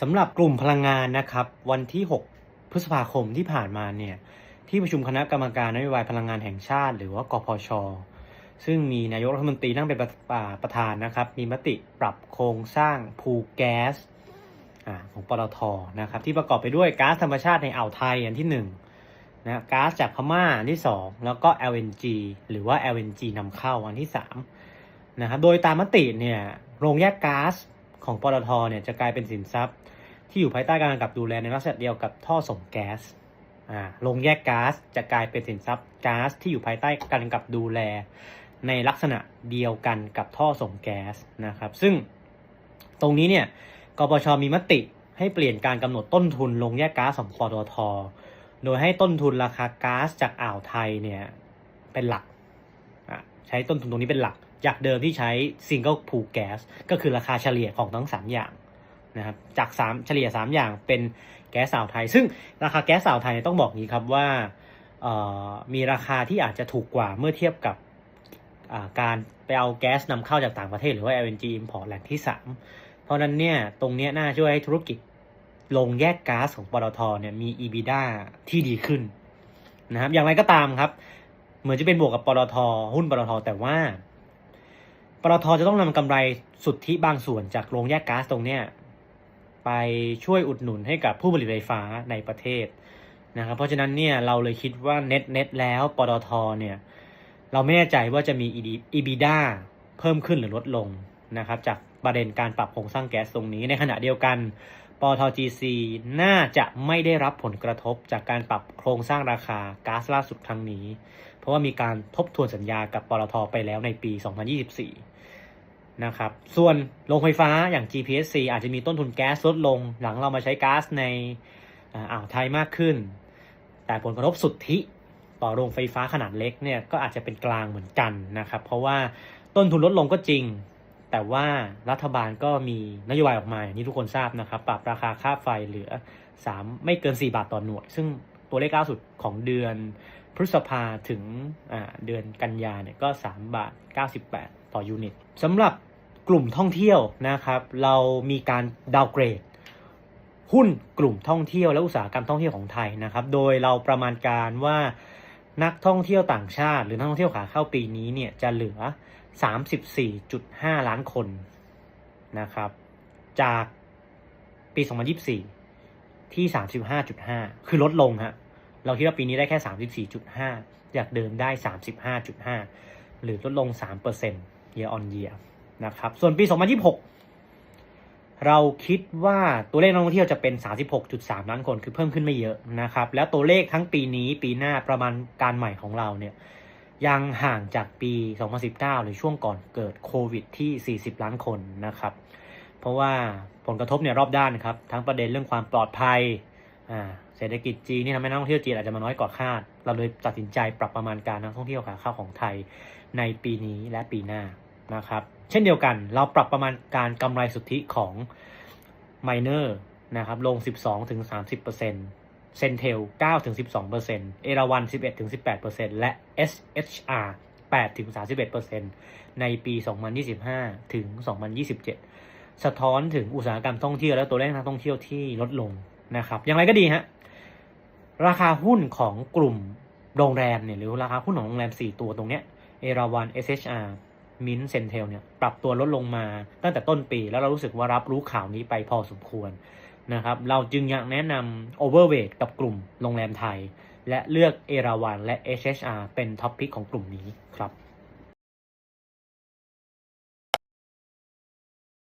สำหรับกลุ่มพลังงานนะครับ วันที่ 6 พฤษภาคมที่ผ่านมาเนี่ยที่ประชุมคณะกรรมการนโยบายพลังงานแห่งชาติ หรือว่ากพช ซึ่งมีนายกรัฐมนตรีนั่งเป็นประประธานนะครับ มีมติปรับโครงสร้างพูแก๊สของปตทนะครับ ที่ประกอบไปด้วยก๊าซธรรมชาติในอ่าวไทยอันที่1นะก๊าซจากพม่าอันที่ 2 แล้วก็ LNG หรือว่า LNG นำเข้าอันที่3นะครับโดยตามมติเนี่ยโรงแยกก๊าซ ของปตทเนี่ยจะกลายเป็นสินทรัพย์ ที่อยู่ภายใต้การกำกับดูแลในลักษณะเดียวกับท่อส่งแก๊สอ่าโรงแยกก๊าซจะกลายเป็นสินทรัพย์ก๊าซที่อยู่ภายใต้การกำกับดูแล ในลักษณะเดียวกันกับท่อส่งแก๊สนะครับ ซึ่งตรงนี้เนี่ยกปชมีมติให้เปลี่ยนการกำหนดต้นทุนโรงแยกก๊าซของปตท โดยให้ต้นทุนราคาก๊าซจากอ่าวไทยเนี่ยเป็นหลักอะใช้ต้นทุนตรงนี้เป็นหลัก จากเดิมที่ใช้ single pool gas ก็คือราคาเฉลี่ยของทั้ง 3 อย่างนะครับจาก 3 เฉลี่ย 3 อย่างเป็นแก๊สอ่าวไทย ซึ่งราคาแก๊สอ่าวไทยต้องบอกงี้ครับว่ามีราคาที่อาจจะถูกกว่าเมื่อเทียบกับการไปเอาแก๊สนำเข้าจากต่างประเทศหรือว่า LNG import แหล่งที่ 3 เพราะนั้นเนี่ยตรงนี้น่าช่วยให้ธุรกิจลงแยกก๊าซของปตทเนี่ยมี EBITDA ที่ดีขึ้นนะครับอย่างไรก็ตามครับ เหมือนจะเป็นบวกกับปตทหุ้นปตทแต่ว่า ปตทจะต้องนำกำไรสุทธิบางส่วนจากโรงแยกก๊าซตรงเนี้ยไปช่วยอุดหนุนให้กับผู้ผลิตไฟฟ้าในประเทศนะครับเพราะฉะนั้นเนี่ยเราเลยคิดว่าเน็ตเน็ตแล้วปตทเนี่ยเราไม่แน่ใจว่าจะมี EBITDA เพิ่มขึ้นหรือลดลงนะครับจากประเด็นการปรับโครงสร้างแก๊สตรงนี้ในขณะเดียวกันปตท GC น่าจะไม่ได้รับผลกระทบจากการปรับโครงสร้างราคาก๊าซล่าสุดครั้งนี้ เพราะว่ามีการทบทวนสัญญากับปตทไปแล้วในปี 2024 นะครับ ส่วนโรงไฟฟ้าอย่าง GPSC อาจจะมีต้นทุนแก๊สลดลง หลังเรามาใช้ก๊าซในอ่าวไทยมากขึ้น แต่ผลกระทบสุทธิต่อโรงไฟฟ้าขนาดเล็กเนี่ยก็อาจจะเป็นกลางเหมือนกันนะครับ เพราะว่าต้นทุนลดลงก็จริง แต่ว่ารัฐบาลก็มีนโยบายออกมาอย่างที่ทุกคนทราบนะครับ ปรับราคาค่าไฟเหลือ 3 ไม่เกิน 4 บาทต่อหน่วย ซึ่งตัวเลขล่าสุดของเดือนพฤษภาถึงเดือนกันยาเนี่ยก็ 3 บาท 98 ต่อยูนิตสำหรับกลุ่มท่องเที่ยวนะครับ เรามีการดาวเกรด หุ้นกลุ่มท่องเที่ยวและอุตสาหกรรมท่องเที่ยวของไทยนะครับ โดยเราประมาณการว่านักท่องเที่ยวต่างชาติ หรือนักท่องเที่ยวขาเข้าปีนี้เนี่ยจะเหลือ 34.5 ล้านคนนะครับ จากปี 2024 ที่ 35.5 คือลดลงฮะเราคิดว่าปีนี้ได้แค่ 34.5 จากเดิมได้ 35.5 หรือลดลง 3% year on year นะครับ ส่วนปี 2026 เราคิดว่าตัวเลขนักท่องเที่ยวจะเป็น 36.3 ล้านคน คือเพิ่มขึ้นไม่เยอะนะครับ แล้วตัวเลขทั้งปีนี้ปีหน้าประมาณการใหม่ของเราเนี่ยยังห่างจากปี 2019 หรือช่วงก่อนเกิดโควิดที่ 40 ล้านคนนะครับ เพราะว่าผลกระทบเนี่ยรอบด้านครับ ทั้งประเด็นเรื่องความปลอดภัย เศรษฐกิจจีนนี่ทำให้นักท่องเที่ยวจีนอาจจะมาน้อยกว่าคาด เราเลยตัดสินใจปรับประมาณการนักท่องเที่ยวขาเข้าของไทยในปีนี้และปีหน้า นะครับ เช่นเดียวกันเราปรับประมาณการกำไรสุทธิของ Miner นะครับลง 12-30%เซนเทล9-12%เอราวัน11-18%และ SHR 8-31%ในปี 2025 ถึง 2027 สะท้อนถึงอุตสาหกรรมท่องเที่ยวและตัวเลขนักท่องเที่ยวที่ลดลงนะครับ อย่างไรก็ดีฮะ ราคาหุ้นของกลุ่มโรงแรมเนี่ยหรือราคาหุ้นของโรงแรม 4 ตัวตรงเนี้ย เอราวัน SHR มินเซนเทลเนี่ยปรับตัวลดลงมาตั้งแต่ต้นปี แล้วเรารู้สึกว่ารับรู้ข่าวนี้ไปพอสมควรนะครับเราจึงอยากแนะนำโอเวอร์เว t กับกลุ่มโรงแรมไทย และเลือกเอราวันและ HHR เป็นท็อปพิกของกลุ่มนี้ครับ